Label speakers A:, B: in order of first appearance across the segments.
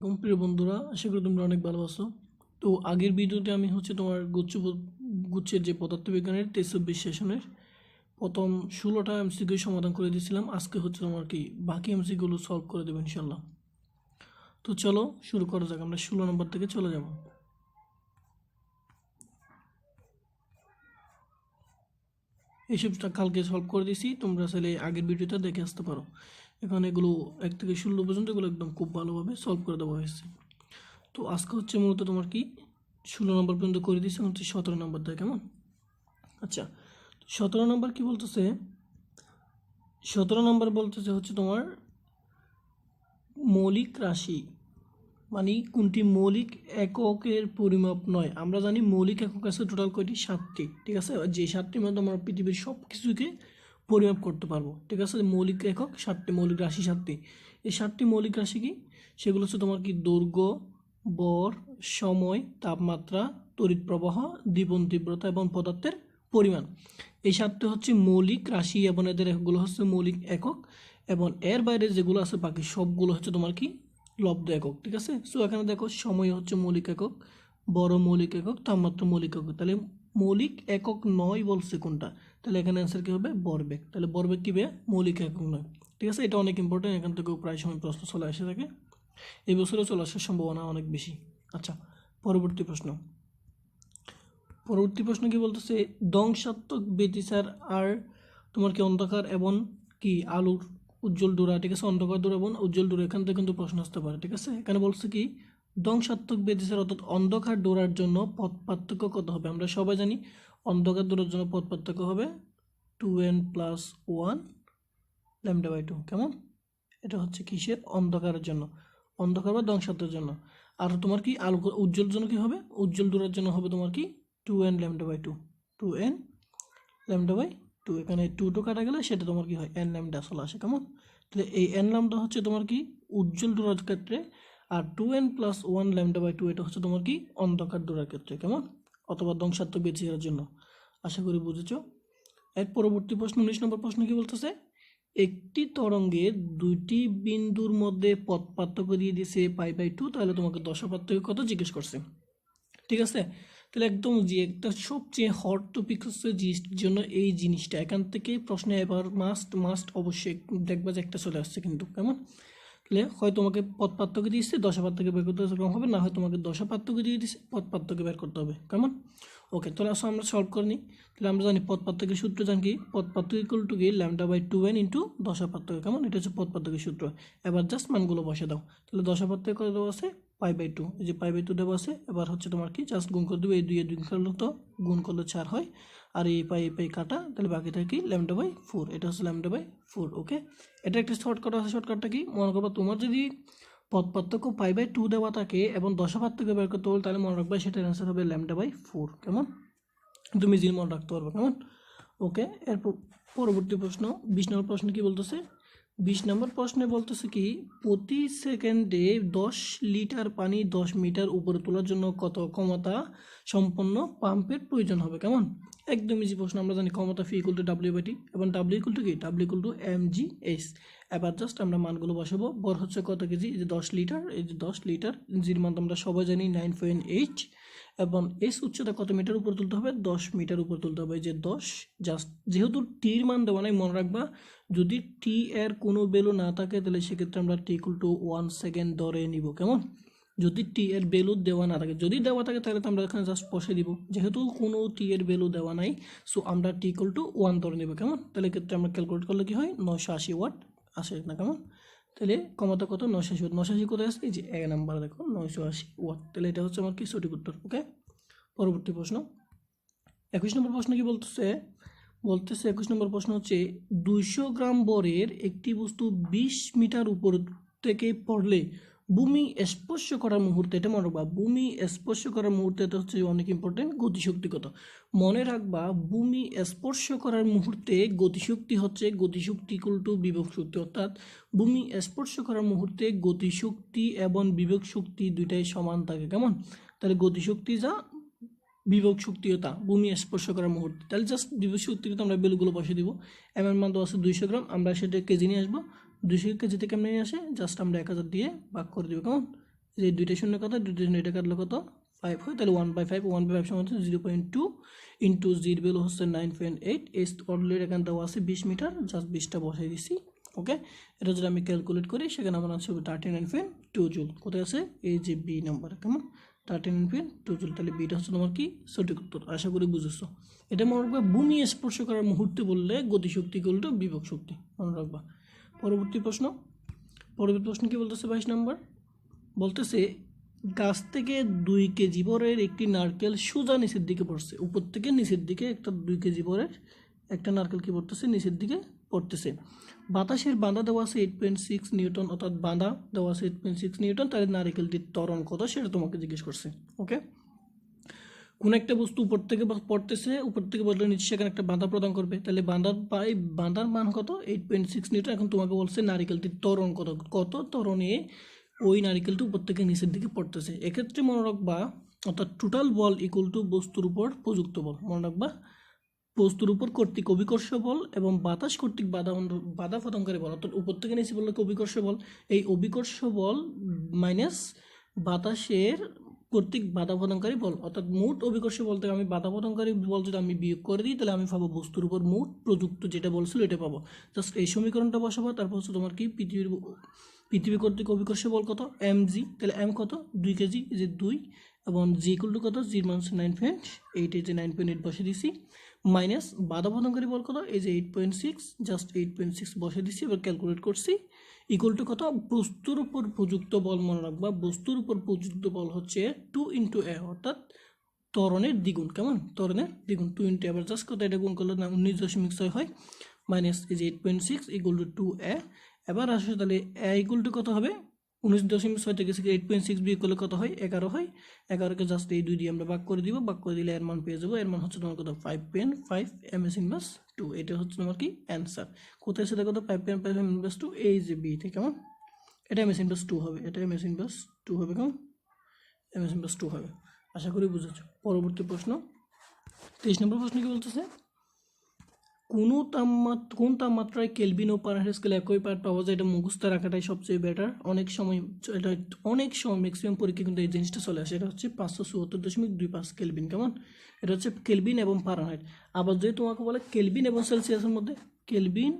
A: এবং প্রিয় বন্ধুরা, আশা করি তোমরা অনেক ভালো আছো। তো আগের ভিডিওতে আমি হচ্ছে তোমার গুচ্ছ গুচ্ছের যে পদার্থবিজ্ঞানের তেইশ চব্বিশ সেশনের প্রথম ষোলোটা এমসিকিউ সমাধান করে দিয়েছিলাম। আজকে হচ্ছে তোমার কি বাকি এমসিকিউগুলো সলভ করে দেবো ইনশাল্লাহ তো চলো শুরু করা যাক, আমরা ষোলো নম্বর থেকে চলে যাব। এইসবটা কালকে সলভ করে দিয়েছি, তোমরা চাইলে আগের ভিডিওটা দেখে আসতে পারো। এখানে এগুলো এক থেকে ষোলো পর্যন্ত এগুলো একদম খুব ভালোভাবে সলভ করে দেওয়া হয়েছে। তো আজকে হচ্ছে মূলত তোমার কি? ষোলো নম্বর পর্যন্ত করে দিয়েছে হচ্ছে সতেরো নম্বর দেয়, কেমন? আচ্ছা সতেরো নম্বর কি বলতেছে? সতেরো নম্বর বলতেছে হচ্ছে তোমার মৌলিক রাশি মানে কোনটি মৌলিক এককের পরিমাপ নয়। আমরা জানি মৌলিক একক আছে টোটাল কয়টি? সাতটি, ঠিক আছে? যে সাতটির মধ্যে আমরা পৃথিবীর সব কিছুকে পরিমাপ করতে পারব। ঠিক আছে? মৌলিক একক, সাতটি মৌলিক রাশি, সাতটি। এই সাতটি মৌলিক রাশি কি? সেগুলো হচ্ছে তোমার কি? দৈর্ঘ্য, বর, সময়, তাপমাত্রা, তড়িৎ প্রবাহ দীপন তীব্রতা এবং পদার্থের পরিমাণ। এই সাতটি হচ্ছে মৌলিক রাশি এবং এদের একগুলো হচ্ছে মৌলিক একক এবং এর বাইরে যেগুলো আছে বাকি সবগুলো হচ্ছে তোমার কি? লব্ধ একক। ঠিক আছে? সো এখানে দেখো, সময় হচ্ছে মৌলিক একক বড় মৌলিক একক, তাপমাত্রা মৌলিক একক। তাহলে মৌলিক একক নয় বলছে কোনটা? তাহলে এখানে অ্যান্সার কী হবে? বরবেগ তাহলে বরবেগ কী বে মৌলিক একক নয়। ঠিক আছে? এটা অনেক ইম্পর্টেন্ট এখান থেকেও প্রায় সময় প্রশ্ন চলে আসে থাকে। এই বছরে চলে আসার সম্ভাবনা অনেক বেশি। আচ্ছা পরবর্তী প্রশ্ন। পরবর্তী প্রশ্ন কি বলতেছে? ধ্বংসাত্মক ব্যতিচার আর তোমার কি অন্ধকার এবং কি আলুর উজ্জ্বল ডোরা? ঠিক আছে, অন্ধকার ডোরা এবং উজ্জ্বল ডোরা। এখান থেকে কিন্তু প্রশ্ন আসতে পারে। ঠিক আছে? এখানে বলছে কি ধ্বংসাত্মক বেদিসের অর্থাৎ অন্ধকার ডোরার জন্য পথ পার্থক্য কত হবে? আমরা সবাই জানি অন্ধকার ডোরার জন্য পথ পার্থক্য হবে two N plus one lambda by two. কেমন? এটা হচ্ছে কিসের? অন্ধকারের জন্য। অন্ধকার বা ধ্বংসাত্মকের জন্য। আর তোমার কি আলো উজ্জ্বল জন্য কী হবে? উজ্জ্বল দূরের জন্য হবে তোমার কি? Two N lambda by two. Two N lambda by two. এখানে টু টু কাটা গেলে সেটা তোমার কি হয়? এন ল্যামডা চলে আসে। কেমন? তাহলে এই এন ল্যামডা হচ্ছে তোমার কি? উজ্জ্বল দূরের ক্ষেত্রে আর two N plus one lambda by two এটা হচ্ছে তোমার কি? অন্ধকার দূরের ক্ষেত্রে, কেমন? অথবা ধ্বংসাত্মক যাওয়ার জন্য। আশা করি বুঝেছ? এর পরবর্তী প্রশ্ন, উনিশ নম্বর প্রশ্ন কি বলতেছে? একটি তরঙ্গে দুইটি বিন্দুর মধ্যে পথ পার্থক্য দিয়ে দিয়েছে পাই বাই টু তাহলে তোমাকে দশা পার্থক্য কত জিজ্ঞেস করছে? ঠিক আছে? তাহলে একদম যে একটা সবচেয়ে হট টপিক হচ্ছে জন্য এই জিনিসটা। এখান থেকে প্রশ্নে এবার মাস্ট মাস্ট অবশ্যই দেখবা যে একটা চলে আসছে কিন্তু, কেমন? তাহলে হয় তোমাকে পথ পার্থক্য দিয়েছে দশা পার্থক্য বের করতে সেরকম হবে। না হয় তোমাকে দশা পার্থক্য দিয়ে দিয়েছে পথ পার্থক্য বের করতে হবে। কেমন? ওকে, তাহলে আসো আমরা সলভ করে নিই। তাহলে আমরা জানি পথ পার্থক্যের সূত্র জানি কি পথ পার্থক্য ইকুয়াল টু কি? Lambda by two N into দশা পার্থক্য কেমন? এটা হচ্ছে পথ পার্থক্যের সূত্র। এবার জাস্ট মানগুলো বসে দাও। তাহলে দশা পার্থক্য করে দেওয়া আছে? পাই বাই টু এই যে পাই বাই টু দেওয়া আছে, এবার হচ্ছে তোমার কি? জাস্ট গুণ করে দেবে, এই দুই দুই করলে তো গুণ করলে চার হয়। আর এই পাই এই পাই কাটা, তাহলে বাকি থাকে কি? ল্যামডা বাই ফোর এটা হচ্ছে ল্যামডা বাই ফোর ওকে এটা একটা শর্টকাট আছে। শর্টকাটটা কি? মনে করবা তোমার যদি পথ পার্থক্য পাই বাই টু দেওয়া থাকে এবং দশা পার্থক্য বের করতে বলে, তাহলে মনে রাখবে সেটার অ্যান্সার হবে ল্যামডা বাই ফোর কেমন? তুমি জিল মনে রাখতে পারবে, কেমন? ওকে এরপর পরবর্তী প্রশ্ন বিশ নম্বর প্রশ্ন কি বলতেছে? বিশ নম্বর প্রশ্নে বলতেছে কি, প্রতি সেকেন্ডে দশ লিটার পানি দশ মিটার উপরে তোলার জন্য কত ক্ষমতা সম্পন্ন পাম্পের প্রয়োজন হবে, কেমন? একদম ইজি প্রশ্ন, আমরা জানি ক্ষমতা phi equal to W by T এবং ডাব্লিউ ইকুয়াল টু কি? W equal to M G S এবার জাস্ট আমরা মানগুলো বসাবো। বর হচ্ছে কত কেজি? এই যে দশ লিটার, এই যে দশ লিটার জির মান আমরা সবাই জানি নাইন পয়েন্ট এইট এবং এস উচ্চতা কত মিটার উপর তুলতে হবে? দশ মিটার উপর তুলতে হবে। যে দশ জাস্ট যেহেতু টির মান দেওয়া নাই, মনে রাখবা, যদি টি এর কোনো ভ্যালু না থাকে, তাহলে সেক্ষেত্রে আমরা T equal to one second ধরে নিব। কেমন? যদি টি এর ভ্যালু দেওয়া না থাকে, যদি দেওয়া থাকে তাহলে তো আমরা এখানে জাস্ট বসে দিব। যেহেতু কোনো টি এর ভ্যালু দেওয়া নাই সো আমরা টি ইকুয়াল টু ওয়ান ধরে নেব, কেমন? তাহলে ক্ষেত্রে আমরা ক্যালকুলেট করলে কি হয়? নশো আশি ওয়াট আসে না, কেমন? তাহলে ক্ষমতা কত? নশো আশি ওয়াট নশো আশি কোথায় আসছে যে এক নাম্বার দেখো নশো আশি ওয়াট তাহলে এটা হচ্ছে আমার কি? সঠিক উত্তর ওকে পরবর্তী প্রশ্ন। একুশ নম্বর প্রশ্ন কি বলতেছে? বলতেছে একুশ নম্বর প্রশ্ন হচ্ছে, দুইশো গ্রাম বরের একটি বস্তু বিশ মিটার উপর থেকে পড়লে ভূমি স্পর্শ করার মুহূর্তে, এটা মনে রাখবা, ভূমি স্পর্শ করার মুহূর্তে এটা হচ্ছে অনেক ইম্পর্টেন্ট গতিশক্তি কত মনে রাখবা, ভূমি স্পর্শ করার মুহূর্তে গতিশক্তি হচ্ছে গতিশক্তি ইকুয়াল টু বিভব শক্তি, অর্থাৎ ভূমি স্পর্শ করার মুহূর্তে গতিশক্তি এবং বিভব শক্তি দুইটাই সমান থাকে, কেমন? তাহলে গতিশক্তি যা, বিভব শক্তিতা ভূমি স্পর্শ করার মুহূর্তে। তাহলে জাস্ট বিভব শক্তিতে আমরা বেলগুলো বসে দিব। এম এর মান তো আছে দুইশো গ্রাম, আমরা সেটা কেজি নিয়ে আসব। কেজি থেকে কেমন আসে জাস্ট আমরা এক হাজার দিয়ে ভাগ করে দিব, কেমন? যে দুইটা শূন্য কত? দুইটা শূন্য এটা কাটলে কত? ফাইভ হয়, তাহলে one by five one by five সমান হচ্ছে জিরো পয়েন্ট টু ইন্টু জির বেল হচ্ছে nine point eight S already এখান দেওয়া আছে বিশ মিটার জাস্ট বিশটা বসাই দিছি ওকে এটা যদি আমি ক্যালকুলেট করি, সেখানে আমার আছে thirty nine point two joule কোথায় আছে? এই যে বি নাম্বার কেমন? Thirty nine point two joule তাহলে বিটা হচ্ছে তোমার কি? সঠিক উত্তর, আশা করি বুঝেছ। এটা মনে রাখবা, ভূমি স্পর্শ করার মুহূর্তে বললে গতিশক্তি গুলটা বিভব শক্তি, মনে রাখবা। পরবর্তী প্রশ্ন। পরবর্তী প্রশ্ন কি বলতেছে বাইশ নম্বর? বলতেছে, গাছ থেকে দুই কেজি বরের একটি নারকেল সোজা নিচের দিকে পড়ছে। উপর থেকে নিচের দিকে একটা দুই কেজি বরের একটা নারকেল কি পড়তেছে? নিচের দিকে পড়তেছে। বাতাসের বাঁধা দেওয়া আছে এইট পয়েন্ট সিক্স নিউটন, অর্থাৎ বাঁধা দেওয়া আছে এইট পয়েন্ট সিক্স নিউটন। তাহলে নারকেলটির ত্বরণ কত সেটা তোমাকে জিজ্ঞেস করছে। ওকে কোন একটা বস্তু উপর থেকে পড়তেছে, উপর থেকে বললে নিচে সেখানে একটা বাঁধা প্রদান করবে। তাহলে বাঁধার পাই বাঁধার মান কত? Eight point six newton. এখন তোমাকে বলছে নারিকেলটির ত্বরণ কত? কত ত্বরণে ওই নারিকেলটি উপর থেকে নিচের দিকে পড়তেছে? এক্ষেত্রে মনে রাখবা, অর্থাৎ টোটাল বল ইকুয়াল টু বস্তুর উপর প্রযুক্ত বল। মনে রাখবা, বস্তুর উপর কর্তৃক অভিকর্ষ বল এবং বাতাস কর্তৃক বাধা বাধা প্রদানকারী বল। অর্থাৎ উপর থেকে নিচে বললে অভিকর্ষ বল। এই অভিকর্ষ বল মাইনাস বাতাসের কর্তৃক বাধা প্রদানকারী বল, অর্থাৎ মোট অভিকর্ষ বল থেকে আমি বাধা প্রদানকারী বল যদি আমি বিয়োগ করে দিই, তাহলে আমি পাবো বস্তুর উপর মোট প্রযুক্ত যেটা বলছিল এটা পাবো। জাস্ট এই সমীকরণটা বসাবো, তারপর হচ্ছে তোমার কি? পৃথিবীর পৃথিবী কর্তৃক অভিকর্ষ বল কত? এম জি তাহলে এম কত? দুই কেজি যে দুই? এবং জি ইকুয়াল টু কত? জির মান হচ্ছে নাইন পয়েন্ট এইট এই যে নাইন পয়েন্ট এইট বসে দিছি। মাইনাস বাধা প্রদানকারী বল কত? এই যে eight point six just eight point six বসে দিছি, এবার ক্যালকুলেট করছি। ইকুয়াল টু কত? বস্তুর উপর প্রযুক্ত বল মনে রাখবা বস্তুর উপর প্রযুক্ত বল হচ্ছে টু ইন্টু এ অর্থাৎ ত্বরণের দ্বিগুণ, কেমন? ত্বরণের দ্বিগুণ টু ইন্টু এবার জাস্ট কত এটা গুণ করলে না, উনিশ দশমিক ছয় হয় মাইনাস এই যে eight point six equal to two A এবার আসলে তাহলে এ ইকুয়াল টু কত হবে? উনিশ দশমিক ছয় থেকে এইট পয়েন্ট সিক্স বিয়োগ করলে কত হয়? এগারো হয়। এগারোকে জাস্ট এই দুই দিয়ে আমরা ভাগ করে দিব। ভাগ করে দিলে এর মান পেয়ে যাব। এর মান হচ্ছে তোমার কত? Five point five M S inverse two এটা হচ্ছে তোমার কি? অ্যান্সার কোথায় সেটা কত five point five M inverse two এই যে বিতে কেমন? এটা এম এস ইনভার্স টু হবে। এটা এম এস ইনভার্স টু হবে কেমন? এম এস ইনভার্স টু হবে। আশা করি বুঝেছ। পরবর্তী প্রশ্ন। তেইশ নম্বর প্রশ্ন কি বলতেছে? কোনো তাপমাত্রা কোন তাপমাত্রায় কেলভিন ও পারহার স্কেল একই পার্ট পাওয়া যায় এটা মুখস্থ রাখাটাই সবচেয়ে বেটার অনেক সময় এটা অনেক সময় ম্যাক্সিমাম পরীক্ষা কিন্তু এই জিনিসটা চলে আসে। এটা হচ্ছে পাঁচশো চুয়াত্তর দশমিক দুই পাঁচ কেলভিন, কেমন? এটা হচ্ছে কেলভিন এবং পারহাইট আবার যদি তোমাকে বলে কেলভিন এবং সেলসিয়াসের মধ্যে, কেলভিন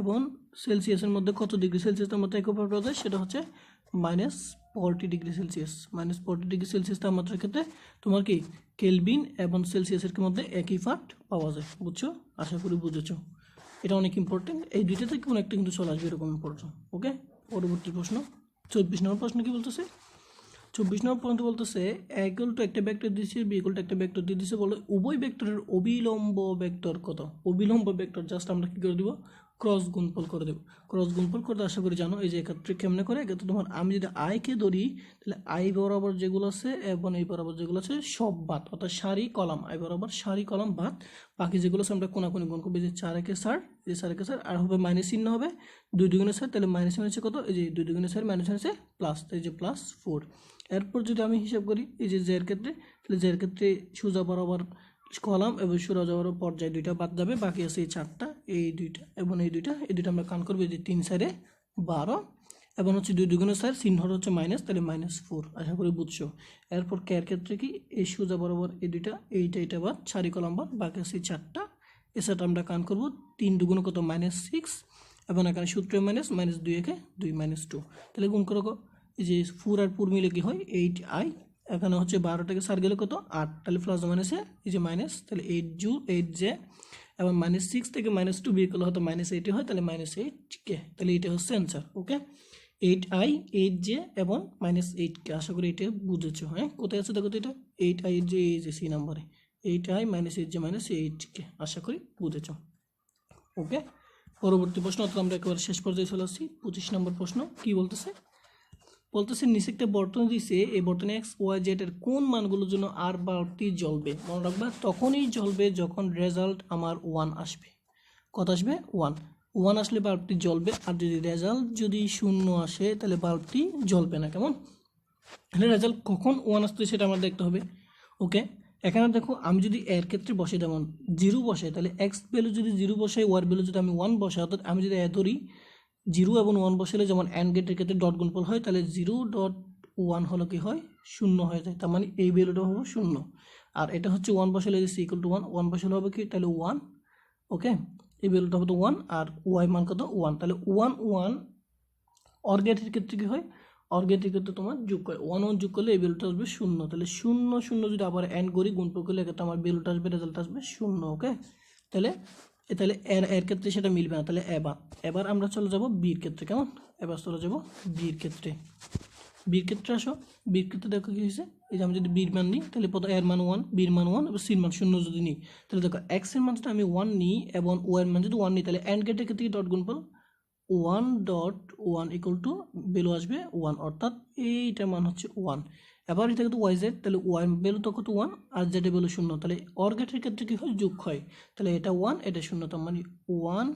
A: এবং সেলসিয়াসের মধ্যে কত ডিগ্রি সেলসিয়াসের মধ্যে একই পার্ট পাওয়া যায়? সেটা হচ্ছে minus forty degree Celsius. Minus forty degree Celsius তাপমাত্রার ক্ষেত্রে তোমার কি? কেলভিন এবং সেলসিয়াসের মধ্যে একই পার্ট পাওয়া যায়, বুঝছ? আশা করি বুঝেছ। এটা অনেক ইম্পর্টেন্ট এই দুইটা থেকে কোনো একটা কিন্তু চলে আসবে এরকম ইম্পর্টেন্ট ওকে পরবর্তী প্রশ্ন। চব্বিশ নম্বর প্রশ্ন কি বলতেছে? চব্বিশ নম্বর পর্যন্ত বলতেছে একল টু একটা ভেক্টর দিয়েছে বি ইকুয়াল টু একটা ভেক্টর দিয়ে দিয়েছে বলে উভয় ভেক্টরের অবিলম্ব ভেক্টর কত? অবিলম্ব ভেক্টর জাস্ট আমরা কি করে দিব? ক্রস গুণফল করে দেবো। ক্রস গুণফল করতে আশা করি জানো, এই যে এক্ষেত্রে কেমনে করে? এক্ষেত্রে তোমার আমি যদি আইকে ধরি, তাহলে আই বরাবর যেগুলো আছে, এবং এই বরাবর যেগুলো আছে, সব বাদ। অর্থাৎ সারি, কলাম আই বরাবর সারি, কলাম, বাদ। বাকি যেগুলো আছে, আমরা কোনাকুনি গুণ করব যে চার একে সার এই যে চার একে সার আর হবে মাইনাস চিহ্ন হবে দুই দুগুণে সার তাহলে মাইনাস মাইনাসে কত? এই যে দুই দুগুণে সার মাইনাস হচ্ছে প্লাস এই যে প্লাস ফোর এরপর যদি আমি হিসাব করি, এই যে জের ক্ষেত্রে, তাহলে জের ক্ষেত্রে সোজা বরাবর কলাম এবং সোজা বরাবর পর্যায়ে দুইটা বাদ যাবে, বাকি আছে এই চারটা, এই দুইটা এবং এই দুইটা। এই দুইটা আমরা কান করব যে তিন সাইডে বারো এবং হচ্ছে দুই দুগুণের সাইড চিহ্নটা হচ্ছে মাইনাস তাহলে মাইনাস ফোর আশা করি বুঝছ। এরপর কেয়ার ক্ষেত্রে কি? এই সোজা বরাবর এই দুইটা, এইটা এইটা বাদ, চারি কলাম বাদ, বাকি আছে চারটা। এ সেটা আমরা কান করব তিন দুগুণ কত? মাইনাস সিক্স এবং এখানে সূত্র মাইনাস মাইনাস দুই একে দুই মাইনাস টু তাহলে গুণ করো এই যে ফুর আর পুর মিলে কি হয়? এইট আই এখানে হচ্ছে বারো থেকে সার গেলে কত? আট। তাহলে প্লাস মাইনাসে এই যে মাইনাস তাহলে এইট জু এইট জে এবং মাইনাস সিক্স থেকে মাইনাস টু বিয়ে করলে হয়তো মাইনাস এইটে হয়, তাহলে মাইনাস এইট কে তাহলে এটা হচ্ছে answer okay eight I eight J এবং মাইনাস এইট কে আশা করি এটা বুঝেছ হ্যাঁ? কোথায় আছে দেখো তো এটা? এইট আই এইট জে এই যে সি নাম্বারে eight I minus eight J minus eight K আশা করি বুঝেছ ওকে পরবর্তী প্রশ্ন অর্থাৎ আমরা একেবারে শেষ পর্যায়ে চলে আসছি। পঁচিশ নম্বর প্রশ্ন, কি বলতেছে? বলতেছে নিচে একটা বর্তন দিছে, এই বর্তনে এক্স, ওয়াই, জেড এর কোন মানগুলোর জন্য আর বারোটি জ্বলবে? মনে রাখবা, তখনই জ্বলবে যখন রেজাল্ট আমার ওয়ান আসবে। কত আসবে? ওয়ান। ওয়ান আসলে বাল্বটি জ্বলবে, আর যদি রেজাল্ট যদি শূন্য আসে, তাহলে বাল্বটি জ্বলবে না। কেমন? তাহলে রেজাল্ট কখন ওয়ান আসতে সেটা আমার দেখতে হবে। ওকে? এখানে দেখো, আমি যদি এর ক্ষেত্রে বসে যেমন জিরো বসে তাহলে এক্স ভ্যালু যদি জিরো বসে ওয়ার ভ্যালু যদি আমি ওয়ান বসে অর্থাৎ আমি যদি এ ধরি জিরো এবং ওয়ান বসালে যেমন অ্যান্ড গেটের ক্ষেত্রে ডট গুণফল হয়, তাহলে জিরো ডট ওয়ান হলো কি হয়? শূন্য হয়ে যায়। তার মানে এই ভ্যালুটা হবে শূন্য। আর এটা হচ্ছে ওয়ান বসালে যে ইকুয়াল টু ওয়ান ওয়ান বসালে হবে কি? তাহলে ওয়ান ওকে এই ভ্যালুটা হবে তো ওয়ান আর ওয়াই মান কত? ওয়ান তাহলে ওয়ান ওয়ান অর্গেটের ক্ষেত্রে কী হয়? অর্গেটের ক্ষেত্রে তোমার যোগ করে ওয়ান ওয়ান যোগ করলে এই ভ্যালুটা আসবে শূন্য। তাহলে শূন্য শূন্য যদি আবার অ্যান্ড করি গুণফল করলে এক্ষেত্রে আমার ভ্যালুটা আসবে রেজাল্ট আসবে শূন্য ওকে তাহলে তাহলে এর এর ক্ষেত্রে সেটা মিলবে না। তাহলে এবার এবার আমরা চলে যাব বির ক্ষেত্রে, কেমন? এবার চলে যাব বির ক্ষেত্রে। বির ক্ষেত্রে আসো। বির ক্ষেত্রে দেখো কী হয়েছে? এই যে আমি যদি বির মান নিই, তাহলে প্রথম এর মান ওয়ান বির মান ওয়ান এবার সির মান শূন্য যদি নিই, তাহলে দেখো এক্সের মান যদি আমি ওয়ান নিই এবং ও এর মান যদি ওয়ান নিই, তাহলে অ্যান্ড গেটের ক্ষেত্রে ডট গুণফল? One dot one equal to value আসবে ওয়ান অর্থাৎ এইটার মান হচ্ছে ওয়ান এবার এটা কিন্তু ওয়াই জেড তাহলে ওয়াই ভ্যালু তো কত ওয়ান আর জেডের ভ্যালু শূন্য, তাহলে অর গেটের ক্ষেত্রে কী হয়? যোগ হয়। তাহলে এটা ওয়ান এটা শূন্য, তার মানে ওয়ান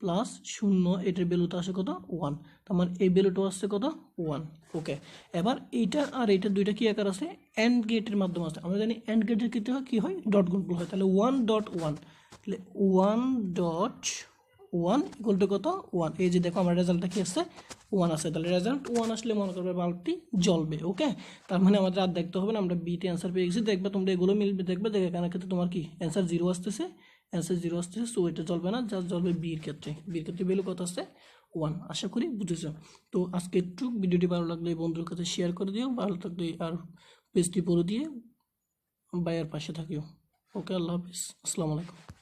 A: প্লাস শূন্য, এটার ভ্যালুটা আসে কত? ওয়ান তার মানে এই ভ্যালুটা আসছে কত? ওয়ান ওকে এবার এইটা আর এইটা দুইটা কি আকার আছে? অ্যান্ড গেটের মাধ্যমে আছে আমরা জানি অ্যান্ড গেটের ক্ষেত্রে কী হয়? ডট গুণফল হয়। তাহলে ওয়ান ডট ওয়ান তাহলে one dot one equal to কত? ওয়ান এই যে দেখো, আমার রেজাল্টটা কি আসছে? ওয়ান আছে তাহলে রেজাল্ট ওয়ান আসলে মনে করবে বাল্বটি জ্বলবে ওকে তার মানে আমাদের আর দেখতে হবে না, আমরা বিতে অ্যান্সার পেয়ে গেছি। দেখবে তোমরা এগুলো মিলবে, দেখবে, দেখে এখানে ক্ষেত্রে তোমার কি? অ্যান্সার জিরো আসতেছে। অ্যান্সার জিরো আসতেছে সো এটা জ্বলবে না যা জ্বলবে বির ক্ষেত্রে। বির ক্ষেত্রে ভ্যালু কত আসছে? ওয়ান আশা করি বুঝেছ। তো আজকে একটু ভিডিওটি ভালো লাগলে বন্ধুর কাছে শেয়ার করে দিও, ভালো থাকলে আর পেজটি পড়ে দিয়ে বাইয়ের পাশে থাকিও। ওকে আল্লাহ হাফিজ। আসসালামু আলাইকুম।